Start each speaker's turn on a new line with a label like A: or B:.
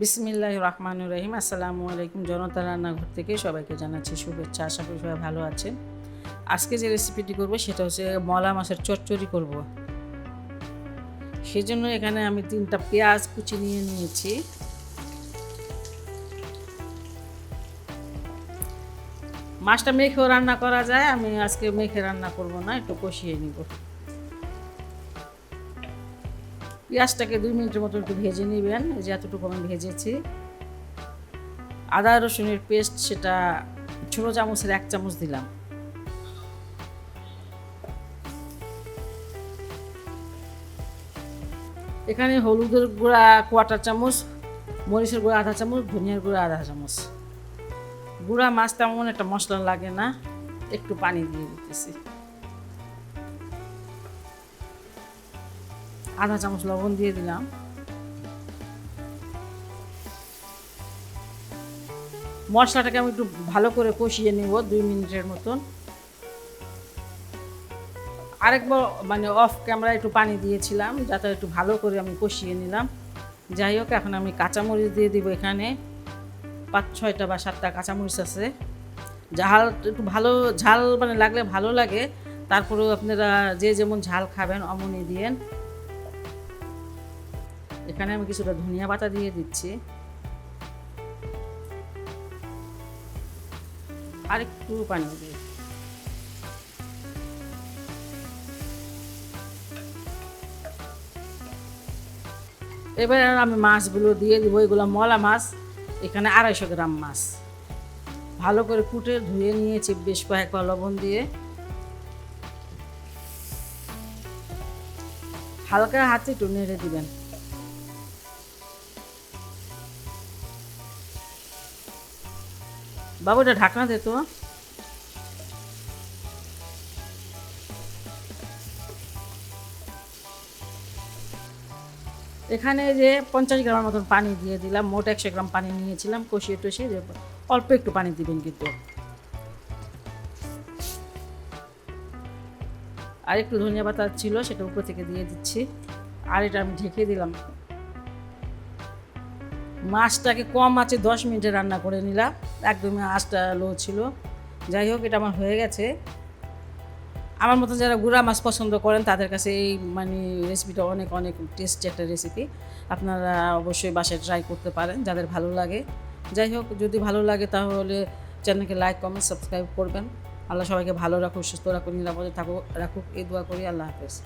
A: বিসমিল্লাহ রহমান রহিম। আসসালামু আলাইকুম জনতা রান্নাঘর থেকে সবাইকে জানাচ্ছি শুভেচ্ছা। আশা করি সবাই ভালো আছেন। আজকে যে রেসিপিটি করব সেটা হচ্ছে মলা মাছের চচ্চড়ি করব। সেজন্য এখানে আমি তিনটা পেঁয়াজ কুচি নিয়ে নিয়েছি। মাছটা মেখেও রান্না করা যায়, আমি আজকে মেখে রান্না করব না, একটু কষিয়ে নিব। পেঁয়াজটাকে দুই মিনিটের মতো একটু ভেজে নেবেন, এই যে এতটুকু আমি ভেজেছি। আদা, রসুনের পেস্ট, সেটা ছোটো চামচের এক চামচ দিলাম। এখানে হলুদের গুঁড়া কোয়াটার চামচ, মরিচের গুঁড়া আধা চামচ, ধনিয়ার গুঁড়া আধা চামচ। গুঁড়া মাছ তেমন একটা মশলা লাগে না, একটু পানি দিয়ে দিতেছি। আধা চামচ লবণ দিয়ে দিলাম। মশলাটাকে আমি একটু ভালো করে কষিয়ে নেব দুই মিনিটের মতন। আরেকবার মানে অফ ক্যামেরা একটু পানি দিয়েছিলাম, যাতে একটু ভালো করে আমি কষিয়ে নিলাম। যাই হোক, এখন আমি কাঁচামরিচ দিয়ে দিব এখানে। পাঁচ ছয়টা বা সাতটা কাঁচামরিচ আছে। ঝাল একটু ভালো, ঝাল মানে লাগলে ভালো লাগে। তারপরেও আপনারা যে যেমন ঝাল খাবেন, অমনি দিয়েন। এখানে আমি কিছুটা ধনিয়া পাতা দিয়ে দিচ্ছি। আর একটু পানি দিয়ে। এবার আমি মাছগুলো দিয়ে দিব, এগুলো মলা মাছ, এখানে আড়াইশো গ্রাম মাছ। ভালো করে কুটে ধুয়ে নিয়েছি বেশ কয়েকবার লবণ দিয়ে। হালকা হাতে একটু নেড়ে দিবেন। বাবু, এটা ঢাকনা দে তো। এখানে যে পঞ্চাশ গ্রামের মতন পানি দিয়ে দিলাম, মোট একশো গ্রাম পানি নিয়েছিলাম, কষিয়ে টষিয়ে যে অল্প একটু পানি দিবেন কিন্তু। আর একটু ধনিয়া পাতা ছিল, সেটা উপর থেকে দিয়ে দিচ্ছি। আর এটা আমি ঢেকে দিলাম। মাছটাকে কম আছে, দশ মিনিটে রান্না করে নিলাম। একদমই আঁচটা লো ছিল। যাই হোক, এটা আমার হয়ে গেছে। আমার মতো যারা গুড়া মাছ পছন্দ করেন, তাদের কাছে এই মানে রেসিপিটা অনেক অনেক টেস্টি একটা রেসিপি আপনারা অবশ্যই বাসায় ট্রাই করতে পারেন, যাদের ভালো লাগে। যাই হোক, যদি ভালো লাগে তাহলে চ্যানেলকে লাইক কমেন্ট সাবস্ক্রাইব করবেন। আল্লাহ সবাইকে ভালো রাখুক, সুস্থ রাখুক, নিরাপদে থাকুক, রাখুক। এই দোয়া করি, আল্লাহ হাফেজ।